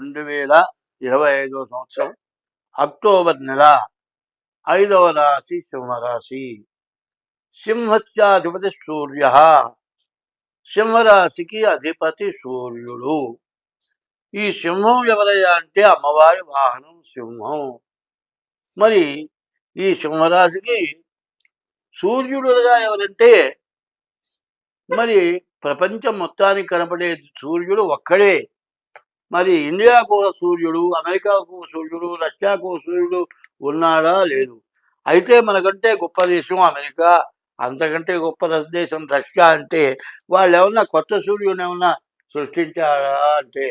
రెండు వేల ఇరవై ఐదవ సంవత్సరం అక్టోబర్ నెల ఐదవ రాశి సింహరాశి. సింహస్యాధిపతి సూర్య. సింహరాశికి అధిపతి సూర్యుడు. ఈ సింహం ఎవరయ్యా అంటే అమ్మవారి వాహనం సింహం. మరి ఈ సింహరాశికి సూర్యుడుగా ఎవరంటే మరి ప్రపంచం మొత్తానికి కనపడే సూర్యుడు ఒక్కడే. మరి ఇండియాకు సూర్యుడు అమెరికాకు సూర్యుడు రష్యాకు సూర్యుడు ఉన్నాడా లేదు అయితే మనకంటే గొప్ప దేశం అమెరికా. అంతకంటే గొప్ప దేశం రష్యా అంటే వాళ్ళు ఏమన్నా కొత్త సూర్యుని ఏమన్నా సృష్టించారా అంటే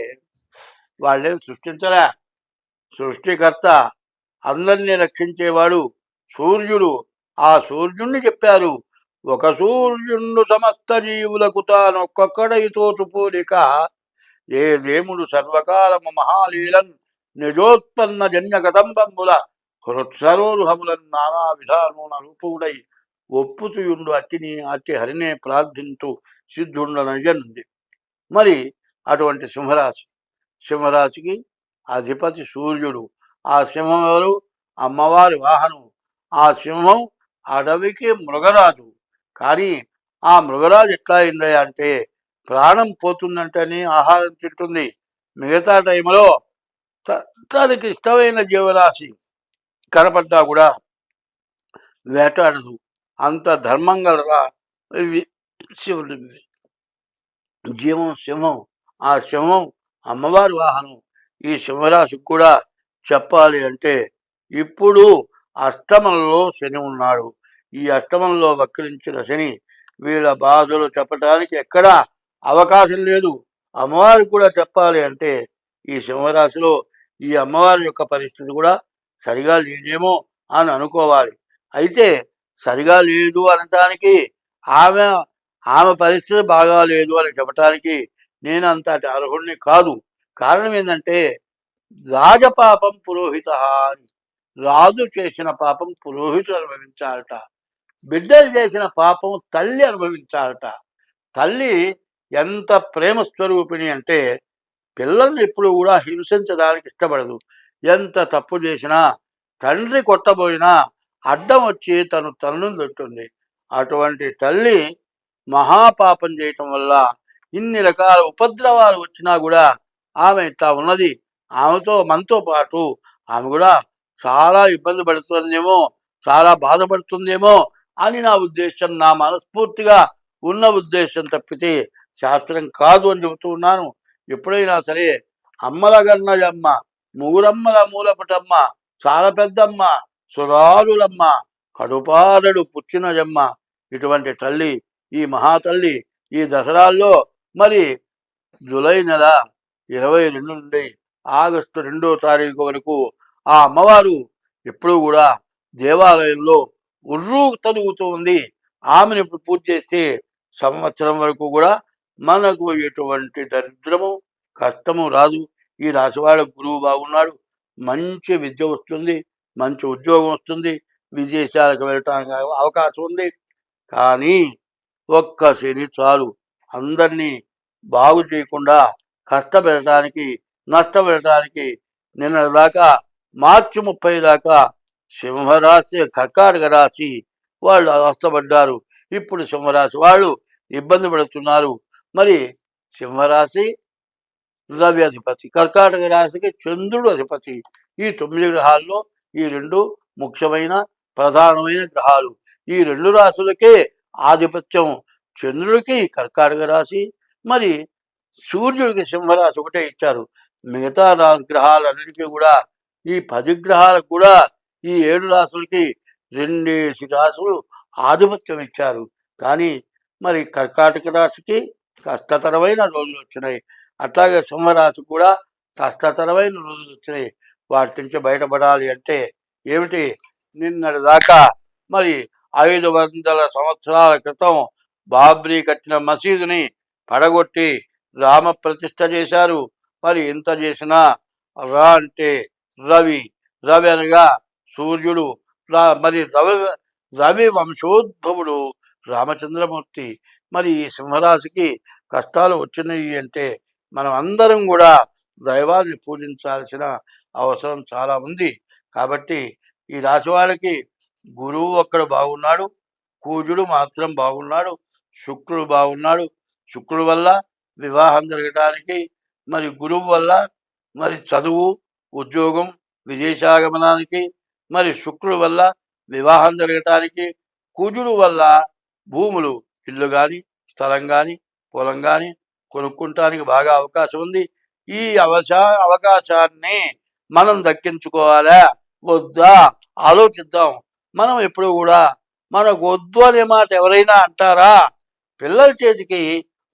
వాళ్ళేం సృష్టించరా సృష్టికర్త అందరినీ రక్షించేవాడు సూర్యుడు. ఆ సూర్యుణ్ణి చెప్పారు. ఒక సూర్యుడు సమస్త జీవులకు తాను ఒక్కొక్కడైతో పోలిక ఏ దేముడు సర్వకాలము మహాలీలన్ నిజోత్పన్న జన్య కదంబంబుల హృత్సరోరుహములన్ నానా విధానూన రూపుడై ఒప్పుచుయుండు అతిని అతి హరినే ప్రార్థింతు సిద్ధుండనయ్యనుంది. మరి అటువంటి సింహరాశి సింహరాశికి అధిపతి సూర్యుడు ఆ సింహం ఎవరు? అమ్మవారి వాహనం. ఆ సింహం అడవికి మృగరాజు. కానీ ఆ మృగరాజు ఎట్లా అయిందయ్యా అంటే ప్రాణం పోతుందంటని ఆహారం తింటుంది. మిగతా టైంలో త- తనకి ఇష్టమైన జీవరాశి కనపడ్డా కూడా వేటాడదు. అంత ధర్మం గలరా ఇవి శివుడు. జీవం సింహం ఆ సింహం అమ్మవారి వాహనం. ఈ సింహరాశికి కూడా చెప్పాలి అంటే ఇప్పుడు అష్టమంలో శని ఉన్నాడు. ఈ అష్టమంలో వక్రించిన శని వీళ్ళ బాధలు చెప్పడానికి ఎక్కడా అవకాశం లేదు. అమ్మవారు కూడా చెప్పాలి అంటే ఈ సింహరాశిలో ఈ అమ్మవారి యొక్క పరిస్థితి కూడా సరిగా లేదేమో అని అనుకోవాలి. అయితే సరిగా లేదు అనటానికి ఆమె ఆమె పరిస్థితి బాగా లేదు అని చెప్పటానికి నేను అంతటి అర్హుడిని కాదు. కారణం ఏంటంటే రాజపాపం పురోహిత అని. రాజు చేసిన పాపం పురోహితుడు అనుభవించాలట. బిడ్డలు చేసిన పాపం తల్లి అనుభవించాలట. తల్లి ఎంత ప్రేమ స్వరూపిణి అంటే పిల్లల్ని ఎప్పుడు కూడా హింసించడానికి ఇష్టపడదు. ఎంత తప్పు చేసినా తండ్రి కొట్టబోయినా అడ్డం వచ్చి తను తనను తింటుంది అటువంటి తల్లి మహాపాపం చేయటం వల్ల ఇన్ని రకాల ఉపద్రవాలు వచ్చినా కూడా ఆమె ఇట్లా ఉన్నది. ఆమెతో మనతో పాటు ఆమె కూడా చాలా ఇబ్బంది పడుతుందేమో చాలా బాధపడుతుందేమో అని నా ఉద్దేశం నా మనస్ఫూర్తిగా ఉన్న ఉద్దేశం తప్పితే శాస్త్రం కాదు అని చెబుతూ ఉన్నాను. ఎప్పుడైనా సరే అమ్మల గన్నయమ్మ మూరమ్మల మూలపటమ్మ చాలా పెద్దమ్మ సురారులమ్మ కడుపారడు పుచ్చినజమ్మ ఇటువంటి తల్లి ఈ మహాతల్లి ఈ దసరాల్లో మరి జూలై నెల ఇరవై రెండు నుండి ఆగస్టు రెండో తారీఖు వరకు ఆ అమ్మవారు ఎప్పుడూ కూడా దేవాలయంలో ఉర్రూ తరుగుతూ ఉంది. ఆమెను ఇప్పుడు పూజ చేస్తే సంవత్సరం వరకు కూడా మనకు ఎటువంటి దరిద్రము కష్టము రాదు. ఈ రాశి వాళ్ళ గురువు బాగున్నాడు. మంచి విద్య వస్తుంది మంచి ఉద్యోగం వస్తుంది విదేశాలకు వెళ్ళటానికి అవకాశం ఉంది. కానీ ఒక్క శని చాలు. అందరినీ బాగు చేయకుండా కష్టపెట్టడానికి నష్టపెట్టడానికి నిన్న దాకా మార్చి ముప్పై దాకా సింహరాశి కర్కాటక రాశి వాళ్ళు అవస్థపడ్డారు. ఇప్పుడు సింహరాశి వాళ్ళు ఇబ్బంది పడుతున్నారు. మరి సింహరాశి రవి అధిపతి కర్కాటక రాశికి చంద్రుడు అధిపతి. ఈ తొమ్మిది గ్రహాల్లో ఈ రెండు ముఖ్యమైన ప్రధానమైన గ్రహాలు. ఈ రెండు రాశులకే ఆధిపత్యం చంద్రుడికి కర్కాటక రాశి. మరి సూర్యుడికి సింహరాశి ఒకటే ఇచ్చారు. మిగతా రా- గ్రహాలన్నిటికీ కూడా ఈ పది గ్రహాలకు కూడా ఈ ఏడు రాశులకి రెండేసి రాశులు ఆధిపత్యం ఇచ్చారు. కానీ మరి కర్కాటక రాశికి కష్టతరమైన రోజులు వచ్చినాయి అట్లాగే సింహరాశి కూడా కష్టతరమైన రోజులు వచ్చినాయి వాటి నుంచి బయటపడాలి అంటే ఏమిటి? నిన్నటి దాకా మరి ఐదు వందల సంవత్సరాల క్రితం బాబ్రీ కట్టిన మసీదుని పడగొట్టి రామ ప్రతిష్ఠ చేశారు. మరి ఇంత చేసినా రా అంటే రవి రవి అనగా సూర్యుడు రా మరి రవి రవి వంశోద్భవుడు రామచంద్రమూర్తి. మరి ఈ సింహరాశికి కష్టాలు వచ్చినాయి అంటే మనం అందరం కూడా దైవాన్ని పూజించాల్సిన అవసరం చాలా ఉంది. కాబట్టి ఈ రాశి వాళ్ళకి గురువు ఒక్కడు బాగున్నాడు కూజుడు మాత్రం బాగున్నాడు శుక్రుడు బాగున్నాడు. శుక్రుడు వల్ల వివాహం జరగటానికి మరి గురువు వల్ల మరి చదువు ఉద్యోగం విదేశాగమనానికి మరి శుక్రుడు వల్ల వివాహం జరగటానికి కుజుడు వల్ల భూములు ఇల్లు కానీ స్థలం కానీ పొలం కానీ కొనుక్కుంటానికి బాగా అవకాశం ఉంది. ఈ అవశా అవకాశాన్ని మనం దక్కించుకోవాలా? వద్దా? ఆలోచిద్దాం. మనం ఎప్పుడు కూడా మనకు వద్దు అనే మాట ఎవరైనా అంటారా? పిల్లల చేతికి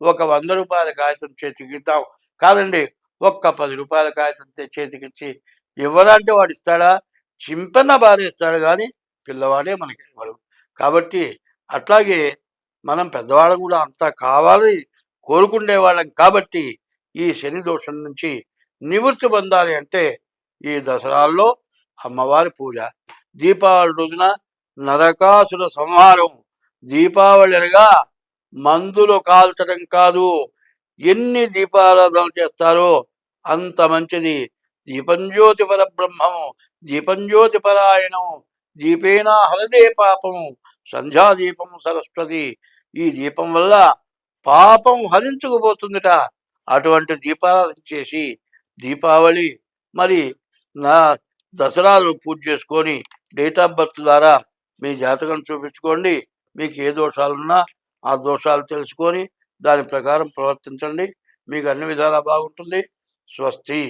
ఒక వంద రూపాయల కాగితం చేతికి ఇద్దాం కాదండి ఒక్క పది రూపాయల కాగితం చేతికిచ్చి ఇవ్వనంటే వాడు ఇస్తాడా చింపన్న బాధేస్తాడు కానీ పిల్లవాడే మనకి ఇవ్వడు. కాబట్టి అట్లాగే మనం పెద్దవాళ్ళం కూడా అంతా కావాలి కోరుకునే వాళ్ళం కాబట్టి ఈ శని దోషం నుంచి నివృత్తి పొందాలి అంటే ఈ దసరాల్లో అమ్మవారి పూజ. దీపావళి రోజున నరకాసుర సంహారం. దీపావళి అనగా మందులు కాల్చడం కాదు. ఎన్ని దీపారాధనలు చేస్తారో అంత మంచిది. దీపంజ్యోతి పరబ్రహ్మము దీపంజ్యోతి పరాయణం దీపేనా హరదే పాపము సంధ్యాదీపము సరస్వతి ఈ దీపం వల్ల పాపం హరించుకుపోతుందిట. అటువంటి దీపారాధన చేసి దీపావళి మరి నా దసరాలు పూజ చేసుకొని డేట్ ఆఫ్ బర్త్ ద్వారా మీ జాతకం చూపించుకోండి. మీకు ఏ దోషాలున్నా ఆ దోషాలు తెలుసుకొని దాని ప్రకారం ప్రవర్తించండి. మీకు అన్ని విధాలా బాగుంటుంది. స్వస్తి.